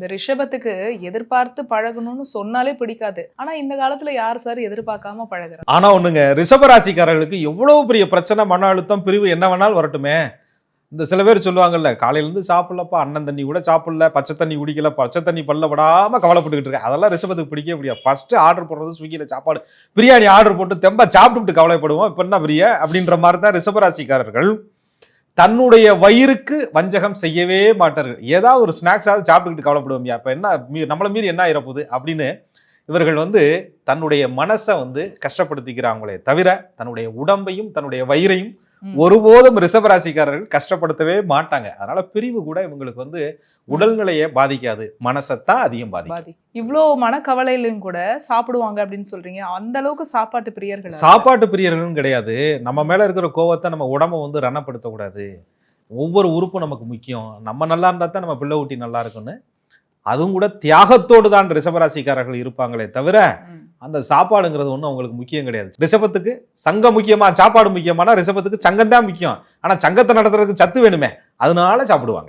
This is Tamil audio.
இந்த ரிஷபத்துக்கு எதிர்பார்த்து பழகணும்னு சொன்னாலே பிடிக்காது. ஆனா இந்த காலத்துல யார் சார் எதிர்பார்க்காம பழகுற ஆனா ஒண்ணுங்க ரிஷபராசிக்காரர்களுக்கு எவ்வளவு பெரிய பிரச்சனை மன அழுத்தம் பிரிவு என்ன வேணாலும் வரட்டுமே. இந்த சில பேர் சொல்லுவாங்கல்ல காலையில இருந்து சாப்பிடலப்பா அண்ணன் தண்ணி கூட சாப்பிடல பச்சை தண்ணி குடிக்கல பச்சை தண்ணி பல்ல விடாம கவலைப்பட்டுக்கிட்டு இருக்கேன். அதெல்லாம் ரிஷபத்துக்கு பிடிக்கவே முடியாது ஃபர்ஸ்ட் ஆர்டர் போடுறது ஸ்விக்கியில சாப்பாடு. பிரியாணி ஆர்டர் போட்டு தெம்பா சாப்பிட்டுட்டு கவலைப்படுவோம். இப்ப என்ன பிரிய? அப்படின்ற மாதிரி தான் ரிஷபராசிக்காரர்கள். தன்னுடைய வயிறுக்கு வஞ்சகம் செய்யவே மாட்டார்கள். ஏதாவது ஒரு ஸ்நாக்ஸாவது சாப்பிட்டுக்கிட்டு கவலைப்படுவோம் அப்போ என்ன மீ நம்மளை மீறி என்ன ஆயிரப்போகுது? அப்படின்னு இவர்கள் வந்து தன்னுடைய மனசை வந்து கஷ்டப்படுத்திக்கிறாங்களே தவிர தன்னுடைய உடம்பையும் தன்னுடைய வயிறையும் ஒருபோதும் ரிஷபராசிக்காரர்கள் கஷ்டப்படுத்தவே மாட்டாங்க. அதனால பிரிவு கூட இவங்களுக்கு வந்து உடல்நிலையை பாதிக்காது. மனசைத்தான் அதிகம் பாதிக்கும். பாதி. இவ்ளோ மனக்கவலையிலும் கூட சாப்பிடுவாங்க அப்படின்னு சொல்றீங்க. அந்த அளவுக்கு சாப்பாட்டு பிரியர்கள் சாப்பாட்டு பிரியர்களும் கிடையாது. நம்ம மேல இருக்கிற கோவத்தை நம்ம உடம்ப வந்து ரணப்படுத்தக்கூடாது. ஒவ்வொரு உறுப்பும் நமக்கு முக்கியம். நம்ம நல்லா இருந்தா தான் நம்ம பிள்ளை ஊட்டி நல்லா இருக்கும்னு. அதுவும் கூட தியாகத்தோடு தான் ரிஷபராசிக்காரர்கள் இருப்பாங்களே தவிர அந்த சாப்பாடுங்கிறது ஒன்றும் அவங்களுக்கு முக்கியம் கிடையாது. ரிஷபத்துக்கு சங்கம் முக்கியமாக சாப்பாடு முக்கியமானா ரிஷபத்துக்கு சங்கம் தான் முக்கியம். ஆனால் சங்கத்தை நடத்துறதுக்கு சத்து வேணுமே அதனால சாப்பிடுவாங்க.